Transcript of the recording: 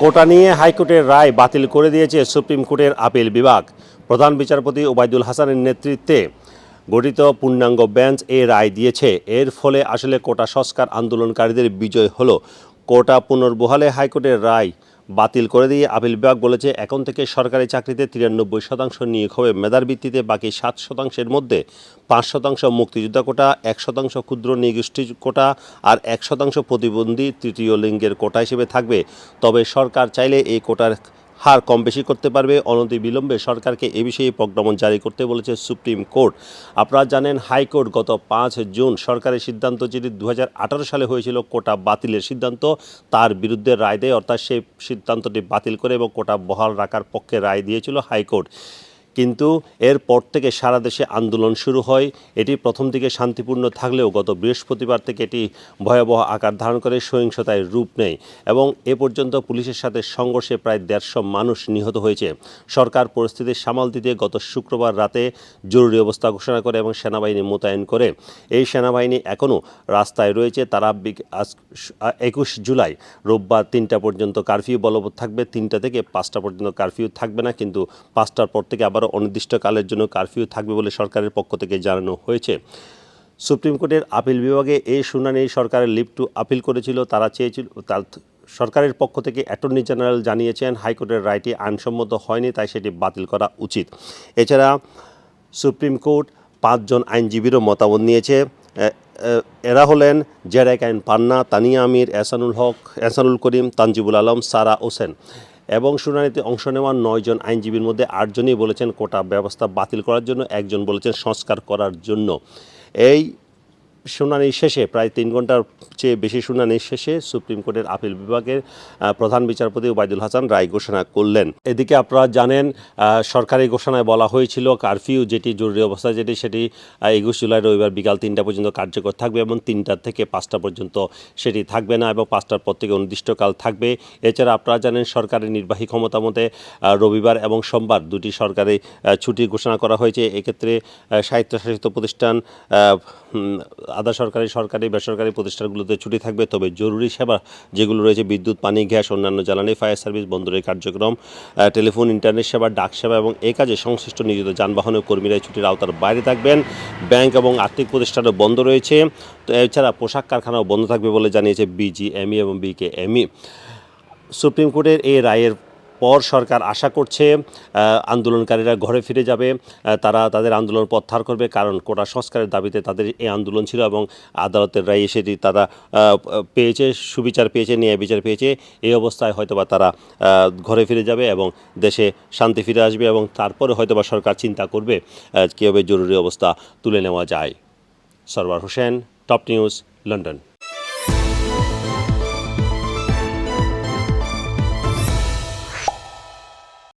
কোটা নিয়ে হাইকোর্টের রায় বাতিল করে দিয়েছে সুপ্রিম কোর্টের আপিল বিভাগ। প্রধান বিচারপতি ওবায়দুল হাসানের নেতৃত্বে গঠিত পূর্ণাঙ্গ বেঞ্চ এ রায় দিয়েছে। এর ফলে আসলে কোটা সংস্কার আন্দোলনকারীদের বিজয় হলো। কোটা পুনর্বহালে হাইকোর্টের রায় বাতিল করে দিয়ে আপিল বিভাগ বলেছে, এখন থেকে সরকারি চাকরিতে তিরানব্বই শতাংশ নিয়োগ হবে। মেধার ভিত্তিতে বাকি সাত শতাংশের মধ্যে পাঁচ শতাংশ মুক্তিযোদ্ধা কোটা, এক শতাংশ ক্ষুদ্র নিগোষ্ঠী কোটা আর এক শতাংশ প্রতিবন্ধী তৃতীয় লিঙ্গের কোটা হিসেবে থাকবে। তবে সরকার চাইলে এই কোটার হার কম বেশি করতে পারবে। অনতি বিলম্বে সরকারকে এ বিষয়ে প্রজ্ঞাপন জারি করতে বলেছে সুপ্রিম কোর্ট। আপনারা জানেন, হাইকোর্ট গত পাঁচ জুন সরকারের সিদ্ধান্ত যেটি দু হাজার আঠেরো সালে হয়েছিল, কোটা বাতিলের সিদ্ধান্ত, তার বিরুদ্ধে রায় দেয়, অর্থাৎ সেই সিদ্ধান্তটি বাতিল করে এবং কোটা বহাল রাখার পক্ষে রায় দিয়েছিল হাইকোর্ট। কিন্তু এরপর থেকে সারা দেশে আন্দোলন শুরু হয়। এটি প্রথম দিকে শান্তিপূর্ণ থাকলেও গত বৃহস্পতিবার থেকে এটি ভয়াবহ আকার ধারণ করে, সহিংসতায় রূপ নেয় এবং এ পর্যন্ত পুলিশের সাথে সংঘর্ষে প্রায় দেড়শো মানুষ নিহত হয়েছে। সরকার পরিস্থিতি সামাল দিতে গত শুক্রবার রাতে জরুরি অবস্থা ঘোষণা করে এবং সেনাবাহিনী মোতায়েন করে। এই সেনাবাহিনী এখনও রাস্তায় রয়েছে। তারা একুশ জুলাই রোববার তিনটা পর্যন্ত কারফিউ, বলবৎ থাকবে। তিনটা থেকে পাঁচটা পর্যন্ত কারফিউ থাকবে না, কিন্তু পাঁচটার পর থেকে আবারও অনির্দিষ্টকালের জন্য কারফিউ থাকবে বলে সরকারের পক্ষ থেকে জানানো হয়েছে। সুপ্রিম কোর্টের আপিল বিভাগে এই শুনানি সরকারের লিভ টু আপিল করেছিল, তারা চেয়েছিল, তার সরকারের পক্ষ থেকে অ্যাটর্নি জেনারেল জানিয়েছেন, হাইকোর্টের রায়টি আইনসম্মত হয়নি, তাই সেটি বাতিল করা উচিত। এছাড়া সুপ্রিম কোর্ট পাঁচজন আইনজীবীরও মতামত নিয়েছে। এরা হলেন জেরেক আইন পান্না, তানিয়া আমির, এহসানুল হক, এহসানুল করিম, তানজিবুল আলম, সারা হোসেন। এবং শুনানিতে অংশ নেওয়া নয়জন আইনজীবীর মধ্যে আটজনই বলেছেন কোটা ব্যবস্থা বাতিল করার জন্য, একজন বলেছেন সংস্কার করার জন্য। এই শুনানি শেষে প্রায় তিন ঘণ্টার চেয়ে বেশি শুনানি শেষে সুপ্রিম কোর্টের আপিল বিভাগের প্রধান বিচারপতি ওবায়দুল হাসান রায় ঘোষণা করলেন। এদিকে আপনারা জানেন সরকারি ঘোষণায় বলা হয়েছিল কারফিউ যেটি জরুরি অবস্থা যেটি সেটি একুশ জুলাই রবিবার বিকাল তিনটা পর্যন্ত কার্যকর থাকবে এবং তিনটার থেকে পাঁচটা পর্যন্ত সেটি থাকবে না এবং পাঁচটার পর থেকে অনির্দিষ্টকাল থাকবে। এছাড়া আপনারা জানেন সরকারের নির্বাহী ক্ষমতা মতে রবিবার এবং সোমবার দুটি সরকারি ছুটি ঘোষণা করা হয়েছে। এক্ষেত্রে আহ, স্বায়ত্তশাসিত প্রতিষ্ঠান আধা সরকারি সরকারি, বেসরকারি প্রতিষ্ঠানগুলোতে ছুটি থাকবে। তবে জরুরি সেবা যেগুলো রয়েছে, বিদ্যুৎ, পানি, গ্যাস, অন্যান্য জ্বালানি, ফায়ার সার্ভিস, বন্দরের কার্যক্রম টেলিফোন, ইন্টারনেট সেবা, ডাক সেবা এবং এ কাজে সংশ্লিষ্ট নিয়োজিত যানবাহনের কর্মীরা ছুটির আওতার বাইরে থাকবেন। ব্যাংক এবং আর্থিক প্রতিষ্ঠানও বন্ধ রয়েছে। তো এছাড়া পোশাক কারখানাও বন্ধ থাকবে বলে জানিয়েছে বিজিএমই এবং বিকেএমই। সুপ্রিম কোর্টের এই রায়ের পর সরকার আশা করছে আন্দোলনকারীরা ঘরে ফিরে যাবে। তারা তাদের আন্দোলন প্রত্যাহার করবে, কারণ কোটা সংস্কারের দাবিতে তাদের এই আন্দোলন ছিল এবং আদালতের রায় সেটি তারা পেয়েছে, সুবিচার পেয়েছে, ন্যায় বিচার পেয়েছে। এই অবস্থায় হয়তোবা তারা ঘরে ফিরে যাবে এবং দেশে শান্তি ফিরে আসবে এবং তারপরে হয়তোবা সরকার চিন্তা করবে কীভাবে জরুরি অবস্থা তুলে নেওয়া যায়। Sarwar Hossain, top news, London.